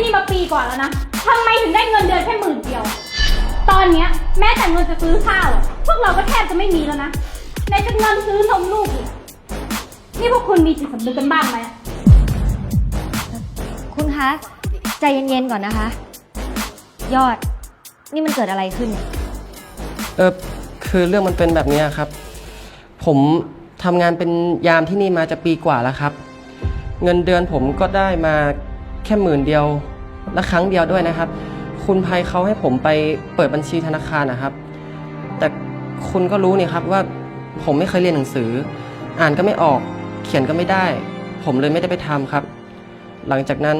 ที่นี่มาปีกว่าแล้วนะทำไมถึงได้เงินเดือนแค่หมื่นเดียว ตอนเนี้ยแม้แต่เงินจะซื้อข้าวอะพวกเราก็แทบจะไม่มีแล้วนะในจะเงินซื้อนมลูกอีกนี่พวกคุณมีจิตสำนึกกันบ้างไหมคุณคะใจเย็นๆก่อนนะคะ ยอด นี่มันเกิดอะไรขึ้นเนี่ยเออคือเรื่องมันเป็นแบบเนี้ยครับ ผมทำงานเป็นยามที่นี่มาจะปีกว่าแล้วครับ เงินเดือนผมก็ได้มาแค่หมื่นเดียว และครั้งเดียวด้วยนะครับ คุณภัยเขาให้ผมไปเปิดบัญชีธนาคารนะครับ แต่คุณก็รู้นี่ครับว่าผมไม่เคยเรียนหนังสือ อ่านก็ไม่ออก เขียนก็ไม่ได้ ผมเลยไม่ได้ไปทำครับ หลังจากนั้น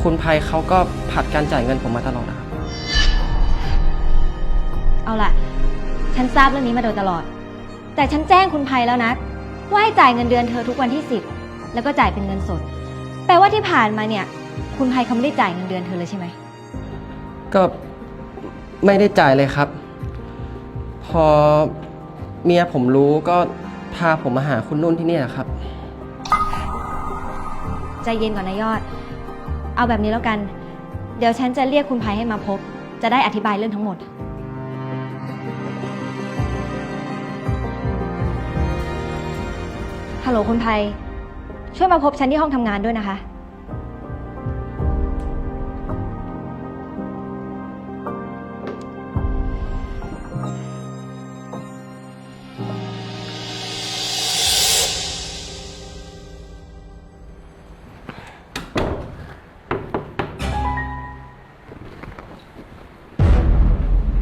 คุณภัยเขาก็ผัดการจ่ายเงินผมมาตลอดนะครับ เอาล่ะ ฉันทราบเรื่องนี้มาโดยตลอด แต่ฉันแจ้งคุณภัยแล้วนะว่าให้จ่ายเงินเดือนเธอทุกวันที่ 10 แล้วก็จ่ายเป็นเงินสด แปลว่าที่ผ่านมาเนี่ย คุณภัยเขาไม่ได้จ่ายเงินเดือนเธอเลยใช่ไหม ก็ไม่ได้จ่ายเลยครับ พอเมียผมรู้ก็พาผมมาหาคุณนุ่นที่เนี่ยครับ ใจเย็นก่อนนะยอด เอาแบบนี้แล้วกัน เดี๋ยวฉันจะเรียกคุณภัยให้มาพบ จะได้อธิบายเรื่องทั้งหมด ฮัลโหลคุณภัยช่วยมาพบฉันที่ห้องทำงานด้วยนะคะ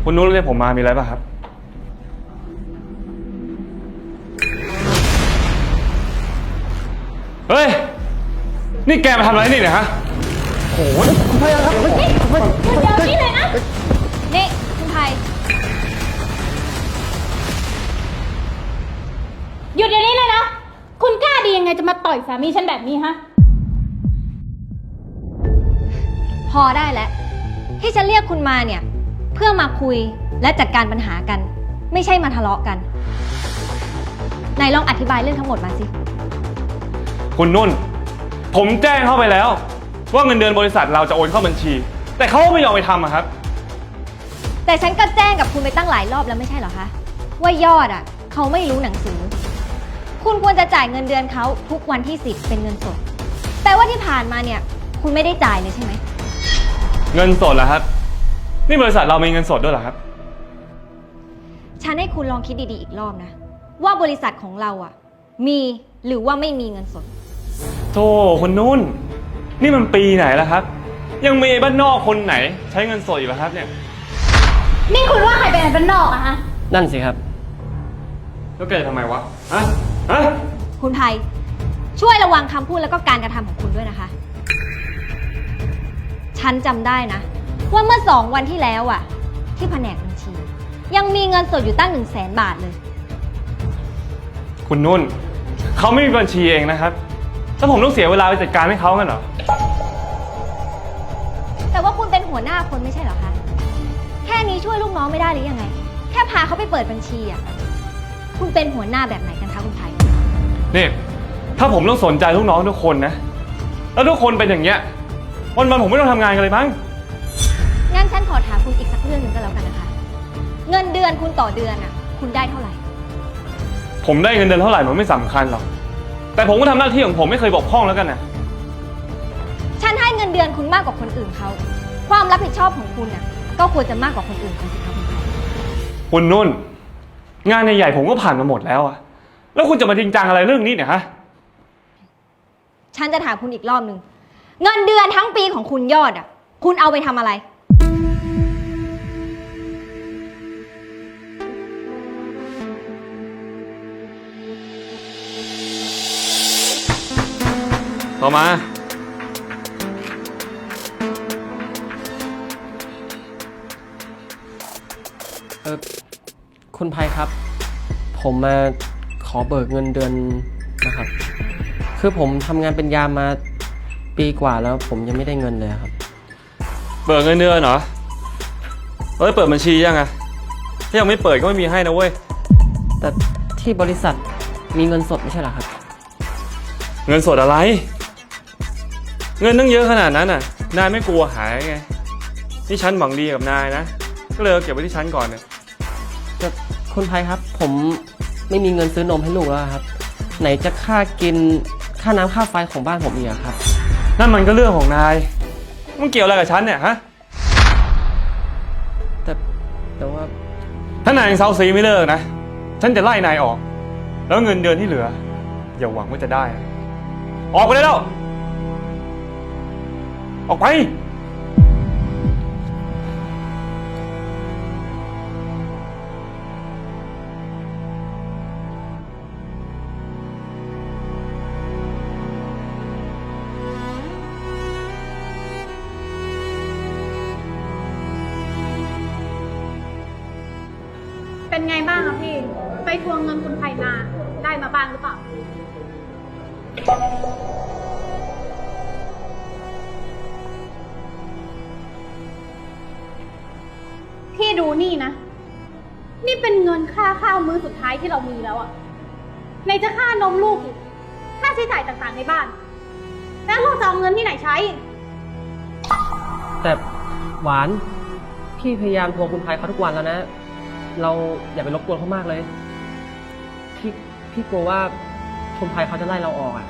คุณนุ้นเรียกผมมามีอะไรป่ะครับ เฮ้ย นี่แกมาทำอะไรนี่เนี่ยฮะเดี๋ยวนี้เลยนะ นี่คุณภัยหยุดเดี๋ยวนี้เลยนะ คุณกล้าดียังไงจะมาต่อยสามีฉันแบบนี้ฮะ พอได้แล้ว ที่ฉันเรียกคุณมาเนี่ย เพื่อมาคุยและจัดการปัญหากัน ไม่ใช่มาทะเลาะกันไหนลองอธิบายเรื่องทั้งหมดมาสิ คุณนุ่น ผมแจ้งเข้าไปแล้ว ว่าเงินเดือนบริษัทเราจะโอนเข้าบัญชี แต่เขาไม่ยอมไปทำอะครับ แต่ฉันก็แจ้งกับคุณไปตั้งหลายรอบแล้วไม่ใช่เหรอคะ ว่ายอดอะ เขาไม่รู้หนังสือ คุณควรจะจ่ายเงินเดือนเขาทุกวันที่สิบเป็นเงินสดแต่ว่าที่ผ่านมาเนี่ย คุณไม่ได้จ่ายเลยใช่ไหม เงินสดเหรอครับ นี่บริษัทเรามีเงินสดด้วยเหรอครับ ฉันให้คุณลองคิดดีๆอีกรอบนะ ว่าบริษัทของเราอะมีหรือว่าไม่มีเงินสด โธ่คุณนุ่น นี่มันปีไหนแล้วครับ ยังมีบ้านนอกคนไหน ใช้เงินสดอยู่เหรอครับเนี่ย นี่คุณว่าใครเป็นอันเป็นนอกอะฮะ นั่นสิครับ แล้วแกจะทำไมวะฮะฮะคุณไทยช่วยระวังคำพูดแล้วก็การกระทำของคุณด้วยนะคะ ฉันจำได้นะ ว่าเมื่อสองวันที่แล้วอะที่แผนกบัญชี ยังมีเงินสดอยู่ตั้งหนึ่งแสนบาทเลย คุณนุ่น เขาไม่มีบัญชีเองนะครับ แล้วผมต้องเสียเวลาไปจัดการให้เขากันเหรอ แต่ว่าคุณเป็นหัวหน้าคนไม่ใช่เหรอคะแค่นี้ช่วยลูกน้องไม่ได้หรือยังไง แค่พาเขาไปเปิดบัญชีอะคุณเป็นหัวหน้าแบบไหนกันคะคุณไทยนี่ถ้าผมต้องสนใจลูกน้องทุกคนนะ แล้วทุกคนเป็นอย่างเงี้ยวันวันๆผมไม่ต้องทำงานกันเลยมั้ง งั้นฉันขอถามคุณอีกสักเรื่องหนึ่งก็แล้วกันนะคะ เงินเดือนคุณต่อเดือนอะ คุณได้เท่าไหร่ ผมได้เงินเดือนเท่าไหร่มันไม่สำคัญหรอก แต่ผมก็ทำหน้าที่ของผมไม่เคยบกพร่องแล้วกันนะ ฉันให้เงินเดือนคุณมากกว่าคนอื่นเขา ความรับผิดชอบของคุณน่ะ ก็ควรจะมากกว่าคนอื่นเขาสิคะคุณไทยคุณนุ่น งานใหญ่ๆผมก็ผ่านมาหมดแล้วอะแล้วคุณจะมาจริงจังอะไรเรื่องนี้เนี่ยฮะ ฉันจะถามคุณอีกรอบหนึ่ง เงินเดือนทั้งปีของคุณยอดอะ คุณเอาไปทำอะไร ต่อมา เออคุณภัยครับ ผมมาขอเบิกเงินเดือนนะครับ คือผมทำงานเป็นยามมาปีกว่าแล้วผมยังไม่ได้เงินเลยครับเปิดเงินเดือนเหรอ เฮ้ย เปิดบัญชียังอะถ้ายังไม่เปิดก็ไม่มีให้นะเว้ย แต่ที่บริษัทมีเงินสดไม่ใช่เหรอครับ เงินสดอะไร เงินตั้งเยอะขนาดนั้นอะ นายไม่กลัวหายไง นี่ฉันหวังดีกับนายนะ ก็เลยเอาเก็บไว้ที่ฉันก่อนเนี่ยแต่คุณภัยครับ ผมไม่มีเงินซื้อนมให้ลูกแล้วครับ ไหนจะค่ากินค่าน้ำค่าไฟของบ้านผมอีกอะครับ นั่นมันก็เรื่องของนาย มันเกี่ยวอะไรกับฉันเนี่ยฮะ แต่แต่ว่าถ้านายยังเซาซีไม่เลิกนะ ฉันจะไล่นายออก แล้วเงินเดือนที่เหลือ อย่าหวังว่าจะได้นะออกไปได้แล้ว ออกไป เป็นไงบ้างอะพี่ ไปทวงเงินคุณไพมา ได้มาบ้างหรือเปล่า พี่ดูนี่นะ นี่เป็นเงินค่าข้าวมื้อสุดท้ายที่เรามีแล้วอะในจะค่านมลูกอีกค่าใช้จ่ายต่างๆในบ้าน แล้วเราจะเอาเงินที่ไหนใช้ แต่หวาน พี่พยายามทวงคุณภัยเขาทุกวันแล้วนะ เราอย่าไปรบกวนเขามากเลย พี่พี่กลัวว่าคุณภัยเขาจะไล่เราออกอะ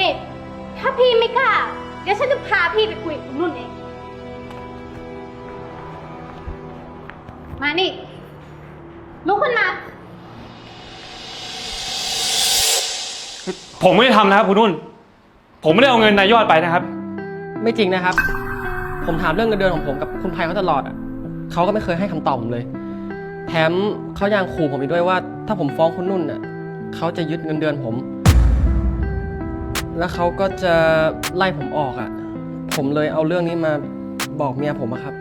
นี่ถ้าพี่ไม่กล้า เดี๋ยวฉันจะพาพี่ไปคุยกับคุณนุ่นเอง มานี่ ลุกขึ้นมา ผมไม่ได้ทำนะครับคุณนุ่น ผมไม่ได้เอาเงินนายยอดไปนะครับ ไม่จริงนะครับ ผมถามเรื่องเงินเดือนของผมกับคุณภัยเขาตลอดอะเขาก็ไม่เคยให้คำตอบผมเลย แถมเขายังขู่ผมอีกด้วยว่า ถ้าผมฟ้องคุณนุ่นน่ะเขาจะยึดเงินเดือนผม แล้วเขาก็จะไล่ผมออกอะผมเลยเอาเรื่องนี้มาบอกเมียผมอะครับ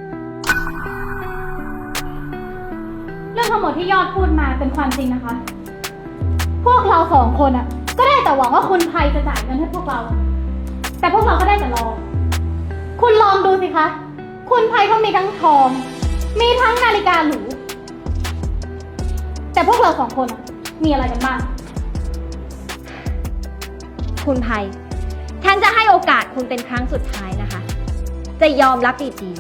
เรื่องทั้งหมดที่ยอดพูดมาเป็นความจริงนะคะ พวกเราสองคนอะ ก็ได้แต่หวังว่าคุณภัยจะจ่ายเงินให้พวกเรา แต่พวกเราก็ได้แต่รอ คุณลองดูสิคะ คุณภัยเขามีทั้งทอง มีทั้งนาฬิกาหรู แต่พวกเราสองคนอะมีอะไรกันบ้าง คุณภัย ฉันจะให้โอกาสคุณเป็นครั้งสุดท้ายนะคะ จะยอมรับดี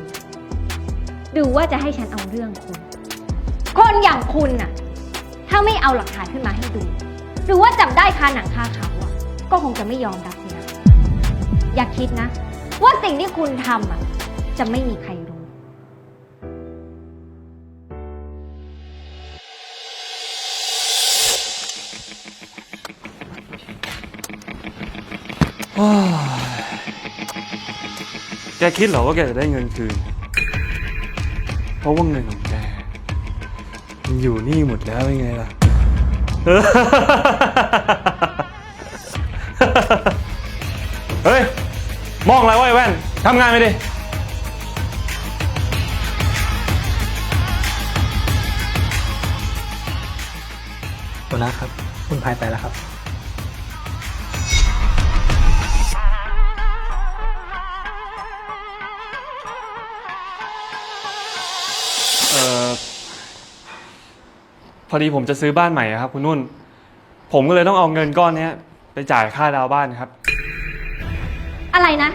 ๆดูว่าจะให้ฉันเอาเรื่องคุณ คนอย่างคุณน่ะ ถ้าไม่เอาหลักฐานขึ้นมาให้ดู หรือว่าจับได้คาหนังคาเขาอะก็คงจะไม่ยอมรับสินะอย่าคิดนะ ว่าสิ่งที่คุณทำอะจะไม่มีใครรู้ แกคิดเหรอว่าแกจะได้เงินคืน เพราะว่าเงินของแก มันอยู่นี่หมดแล้วยังไงล่ะ เฮ้ย มองอะไรวะไอ้แว่นทำงานไปดิหัวหน้าครับ คุณพายไปแล้วครับ พอดีผมจะซื้อบ้านใหม่อะครับ คุณนุ่น ผมก็เลยต้องเอาเงินก้อนเนี้ยไปจ่ายค่าดาวน์บ้านครับ อะไรนะ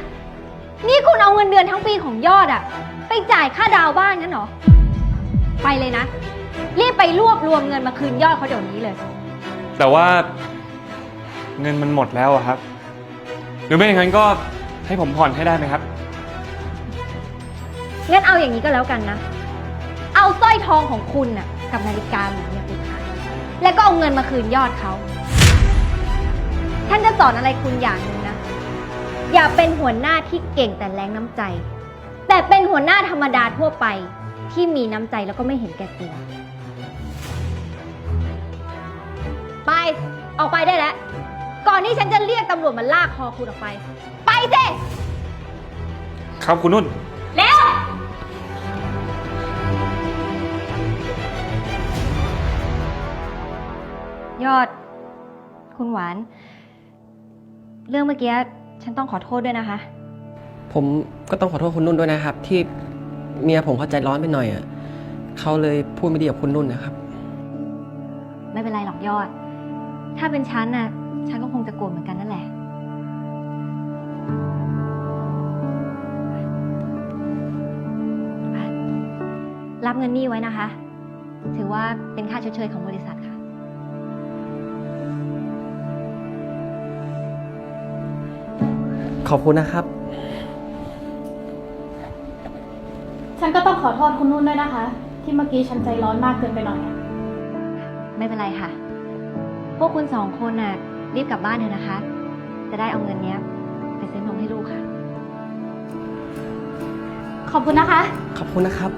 นี่คุณเอาเงินเดือนทั้งปีของยอดอะไปจ่ายค่าดาวน์บ้านงั้นเหรอ ไปเลยนะ รีบไปรวบรวมเงินมาคืนยอดเขาเดี๋ยวนี้เลย แต่ว่าเงินมันหมดแล้วอะครับ หรือไม่อย่างนั้นก็ให้ผมผ่อนให้ได้ไหมครับ งั้นเอาอย่างนี้ก็แล้วกันนะ เอาสร้อยทองของคุณน่ะ กับนาฬิกาหรูเนี่ยไปขาย แล้วก็เอาเงินมาคืนยอดเขา ท่านจะสอนอะไรคุณอย่างหนึ่งนะ อย่าเป็นหัวหน้าที่เก่งแต่แรงน้ำใจ แต่เป็นหัวหน้าธรรมดาทั่วไปที่มีน้ำใจแล้วก็ไม่เห็นแก่ตัว ไป ออกไปได้แล้ว ก่อนที่ฉันจะเรียกตำรวจมาลากคอคุณออกไป ไปสิ ครับคุณนุ่น ยอด คุณหวาน เรื่องเมื่อกี้ฉันต้องขอโทษด้วยนะคะ ผมก็ต้องขอโทษคุณนุ่นด้วยนะครับ ที่เมียผมเข้าใจร้อนไปหน่อยอะเขาเลยพูดไม่ดีกับคุณนุ่นนะครับ ไม่เป็นไรหรอกยอด ถ้าเป็นฉันน่ะ ฉันก็คงจะโกรธเหมือนกันนั่นแหละ รับเงินนี่ไว้นะคะ ถือว่าเป็นค่าชดเชยของบริษัท ขอบคุณนะครับ ฉันก็ต้องขอโทษคุณนุ่นด้วยนะคะ ที่เมื่อกี้ฉันใจร้อนมากเกินไปหน่อยอะไม่เป็นไรค่ะ พวกคุณสองคนน่ะ รีบกลับบ้านเถอะนะคะ จะได้เอาเงินเนี้ย ไปซื้อนมให้ลูกค่ะ ขอบคุณนะคะ ขอบคุณนะครับ